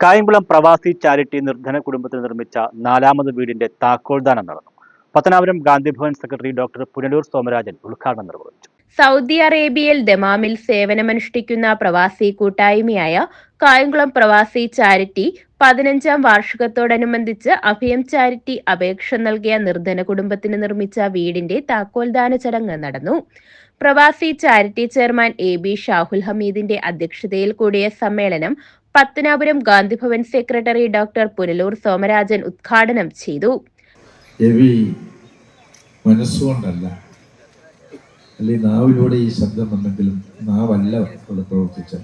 കായംകുളം പ്രവാസി ചാരിറ്റി നിർധന കുടുംബത്തിന് നിർമ്മിച്ച നാലാമത് വീടിന്റെ താക്കോൽദാനം നടന്നു. പത്തനാപുരം ഗാന്ധിഭവൻ സെക്രട്ടറി ഡോക്ടർ പുനലൂർ സോമരാജൻ ഉദ്ഘാടനം നിർവഹിച്ചു. സൗദി അറേബ്യയിൽ ദമാമിൽ സേവനമനുഷ്ഠിക്കുന്ന പ്രവാസി കൂട്ടായ്മയായ കായംകുളം പ്രവാസി ചാരിറ്റി പതിനഞ്ചാം വാർഷികത്തോടനുബന്ധിച്ച് അഭയം ചാരിറ്റി അപേക്ഷ നൽകിയ നിർധന കുടുംബത്തിന് നിർമ്മിച്ച വീടിന്റെ താക്കോൽദാന ചടങ്ങ് നടന്നു. പ്രവാസി charity chairman A B Shahul ഹമീദിന്റെ അധ്യക്ഷതയിൽ കൂടിയ സമ്മേളനം പത്തനാപുരം ഗാന്ധിഭവൻ സെക്രട്ടറി ഡോക്ടർ പുനലൂർ സോമരാജൻ ഉദ്ഘാടനം ചെയ്തു. മനസ്സുകൊണ്ടല്ല. അല്ലെങ്കിൽ നാവിലൂടെ ഈ ശബ്ദം വന്നെങ്കിലും നാവല്ല ഇവിടെ പ്രവർത്തിച്ച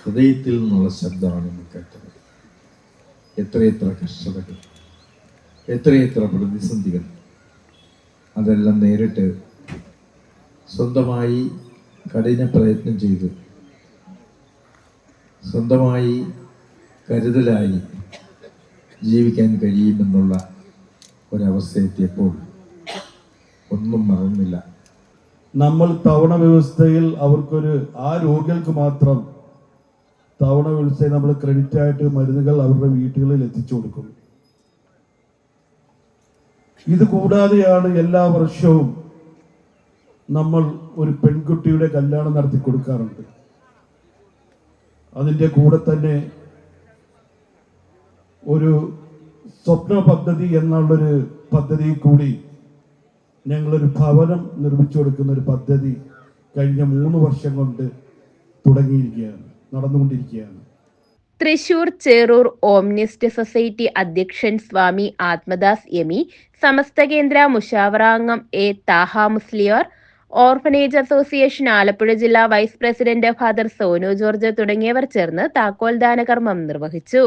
ഹൃദയത്തിൽ നിന്നുള്ള ശബ്ദമാണ് നമ്മൾ കേട്ടത്. എത്രയെത്ര കഷ്ടതകൾ എത്രയെത്ര പ്രതിസന്ധികൾ അതെല്ലാം നേരിട്ട് സ്വന്തമായി കഠിന പ്രയത്നം ചെയ്തു. സ്വന്തമായി കരുതലായി ജീവിക്കാൻ കഴിയുമെന്നുള്ള ഒരവസ്ഥയെത്തിയപ്പോൾ ഒന്നും മറന്നില്ല. നമ്മൾ തവണ വ്യവസ്ഥയിൽ അവർക്കൊരു ആ രോഗികൾക്ക് മാത്രം തവണ വ്യവസ്ഥയിൽ നമ്മൾ ക്രെഡിറ്റ് ആയിട്ട് മരുന്നുകൾ അവരുടെ വീടുകളിൽ എത്തിച്ചു കൊടുക്കും. ഇത് കൂടാതെയാണ് എല്ലാ വർഷവും നമ്മൾ ഒരു പെൺകുട്ടിയുടെ കല്യാണം നടത്തി കൊടുക്കാറുണ്ട്. അതിന്റെ കൂടെ തന്നെ ഒരു സ്വപ്ന പദ്ധതി എന്നുള്ളൊരു പദ്ധതി കൂടി ഞങ്ങളൊരു ഭവനം നിർമ്മിച്ചു കൊടുക്കുന്ന ഒരു പദ്ധതി കഴിഞ്ഞ മൂന്ന് വർഷം കൊണ്ട് തുടങ്ങിയിരിക്കുകയാണ് നടന്നുകൊണ്ടിരിക്കുകയാണ്. തൃശൂർ ചേറൂർ ഓംനിസ്റ്റ് സൊസൈറ്റി അധ്യക്ഷൻ സ്വാമി ആത്മദാസ് യമി സമസ്ത കേന്ദ്ര മുഷാവറാംഗം A Thaha Musliyar orphanage association Alappuzha ജില്ലാ vice president father Sonu George തുടങ്ങിയവർ ചേർന്ന് താക്കോൽദാന കർമ്മം നിർവഹിച്ചു.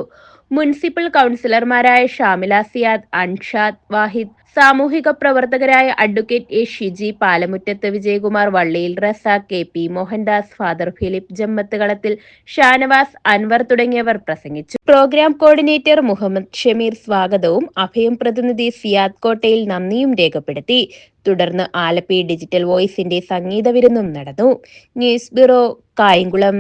മുനിസിപ്പൽ കൗൺസിലർമാരായ ഷാമില സിയാദ് അൻഷാദ് വാഹിദ് സാമൂഹിക പ്രവർത്തകരായ advocate A Shiji Palamuttath Vijayakumar Valliyil Razak K P Mohandas father Philip Jammathukalathil Shanavas Anwar തുടങ്ങിയവർ പ്രസംഗിച്ചു. പ്രോഗ്രാം കോർഡിനേറ്റർ മുഹമ്മദ് ഷമീർ സ്വാഗതവും അഭയം പ്രതിനിധി സിയാദ് കോട്ടയിൽ നന്ദിയും രേഖപ്പെടുത്തി. തുടർന്ന് ആലപ്പി ഡിജിറ്റൽ വോയിസിന്റെ സംഗീത വിരുന്നും നടന്നു. News bureau Kayamkulam.